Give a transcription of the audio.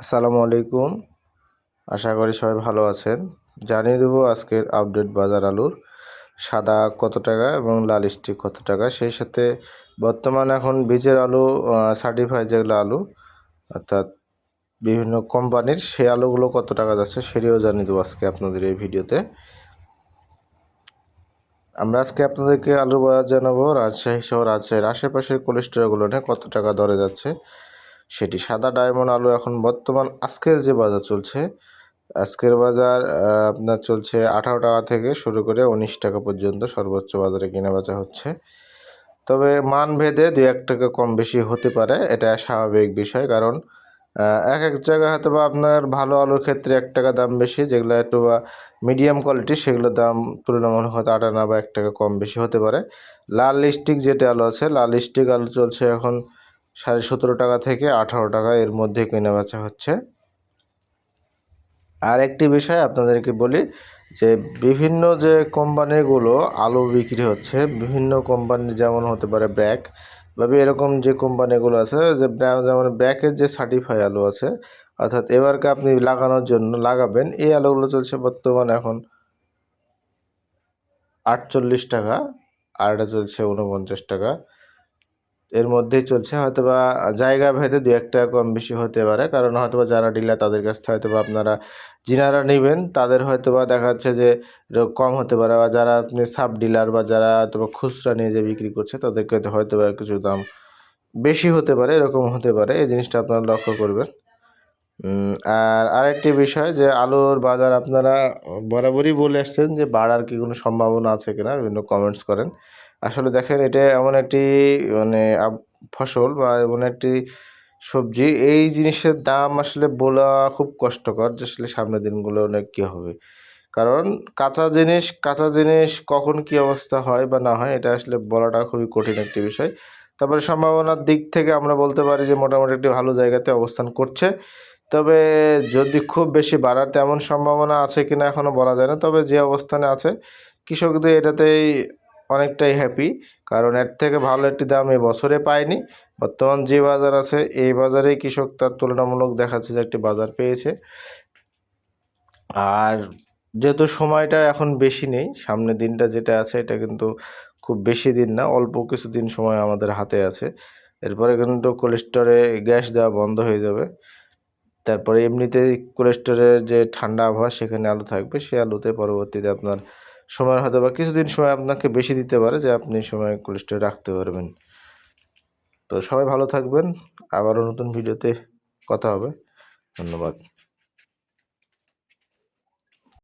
আসসালামু আলাইকুম। আশা করি সবাই ভালো আছেন। জানিয়ে দেবো আজকের আপডেট বাজার আলুর সাদা কত টাকা এবং লাল স্টিক কত টাকা? সেই সাথে বর্তমানে এখন বীজের আলু সার্টিফাই যেগুলো আলু, অর্থাৎ বিভিন্ন কোম্পানির, সেই আলুগুলো কত টাকা যাচ্ছে সেটিও জানিয়ে দেবো আজকে আপনাদের এই ভিডিওতে। আমরা আজকে আপনাদেরকে আলু বাজার জানাব। রাজশাহী সহ রাজশাহীর আশেপাশের কোলেস্টোরগুলো নিয়ে কত টাকা দরে যাচ্ছে সেটি সাদা ডায়মন্ড আলু এখন বর্তমান আজকের যে বাজার চলছে, আজকের বাজার আপনার চলছে আঠারো টাকা থেকে শুরু করে উনিশ টাকা পর্যন্ত সর্বোচ্চ বাজারে কেনা বেচা হচ্ছে। তবে মান ভেদে দু এক টাকা কম বেশি হতে পারে, এটা স্বাভাবিক বিষয় কারণ এক এক জায়গায় হয়তো বা আপনার ভালো আলুর ক্ষেত্রে এক টাকা দাম বেশি, যেগুলো একটু বা মিডিয়াম কোয়ালিটি সেগুলোর দাম তুলনামূলক হয়তো আট আনা বা এক টাকা কম বেশি হতে পারে। লাল লিস্টিক যেটা আলু আছে, লাল লিস্টিক আলু চলছে এখন সাড়ে সতেরো টাকা থেকে আঠারো টাকা এর মধ্যে কেনা বেচা হচ্ছে। আর একটি বিষয় আপনাদেরকে বলি যে বিভিন্ন যে কোম্পানিগুলো আলু বিক্রি হচ্ছে, বিভিন্ন কোম্পানি যেমন হতে পারে ব্র্যাক বা এরকম যে কোম্পানিগুলো আছে যে যেমন ব্র্যাকের যে সার্টিফাই আলু আছে, অর্থাৎ এবারকে আপনি লাগানোর জন্য লাগাবেন, এই আলুগুলো চলছে বর্তমানে এখন আটচল্লিশ টাকা, আর এটা চলছে উনপঞ্চাশ টাকা। এর মধ্যেই চলছে। হয়তো বা জায়গা ভেদে দু একটা কম বেশি হতে পারে। কারণ হয়তো বা যারা ডিলার তাদের কাছ থেকে হয়তো বা আপনারা যিনারা নেবেন, তাদের হয়তো বা দেখা যাচ্ছে যে কম হতে পারে। বা যারা আপনি সাব ডিলার বা যারা হয়তো বা খুচরা নিয়ে যে বিক্রি করছে, তাদেরকে হয়তো বা কিছু দাম বেশি হতে পারে, এরকম হতে পারে। এই জিনিসটা আপনারা লক্ষ্য করবেন। আর আরেকটি বিষয় যে আলুর বাজার আপনারা বরাবরই বলে আসছেন যে বাড়ার কি কোনো সম্ভাবনা আছে কিনা, বিভিন্ন কমেন্টস করেন। আসলে দেখেন, এটা এমন একটি মানে ফসল বা এমন একটি সবজি। এই জিনিসের দাম আসলে বলা খুব কষ্টকর যে আসলে সামনের দিনগুলো অনেক কী হবে। কারণ কাঁচা জিনিস কাঁচা জিনিস কখন কি অবস্থা হয় বা না হয়, এটা আসলে বলাটা খুবই কঠিন একটি বিষয়। তারপরে সম্ভাবনার দিক থেকে আমরা বলতে পারি যে মোটামুটি একটি ভালো জায়গাতে অবস্থান করছে। তবে যদি খুব বেশি বাড়ার তেমন সম্ভাবনা আছে কি না এখনও বলা যায় না, তবে যে অবস্থানে আছে, কৃষকদের এটাতেই অনেকটাই হ্যাপি কারণ এর থেকে ভালো একটি দাম এই বছরে পায়নি। বর্তমান যে বাজার আছে, এই বাজারেই কৃষক তার তুলনামূলক দেখাচ্ছে যে একটি বাজার পেয়েছে। আর যেহেতু সময়টা এখন বেশি নেই, সামনের দিনটা যেটা আছে, এটা কিন্তু খুব বেশি দিন না, অল্প কিছু দিন সময় আমাদের হাতে আছে। এরপরে কিন্তু কোলেস্টরে গ্যাস দেওয়া বন্ধ হয়ে যাবে। তারপরে এমনিতেই কোলেস্টোরের যে ঠান্ডা আবহাওয়া সেখানে আলু থাকবে সেই আলুতে পরবর্তীতে আপনার সময় হয়তো বা কিছুদিন সময় আপনাকে বেশি দিতে পারে যে আপনি সময় কোলেস্টোরে রাখতে পারবেন। তো সবাই ভালো থাকবেন, আবারও নতুন ভিডিওতে কথা হবে, ধন্যবাদ।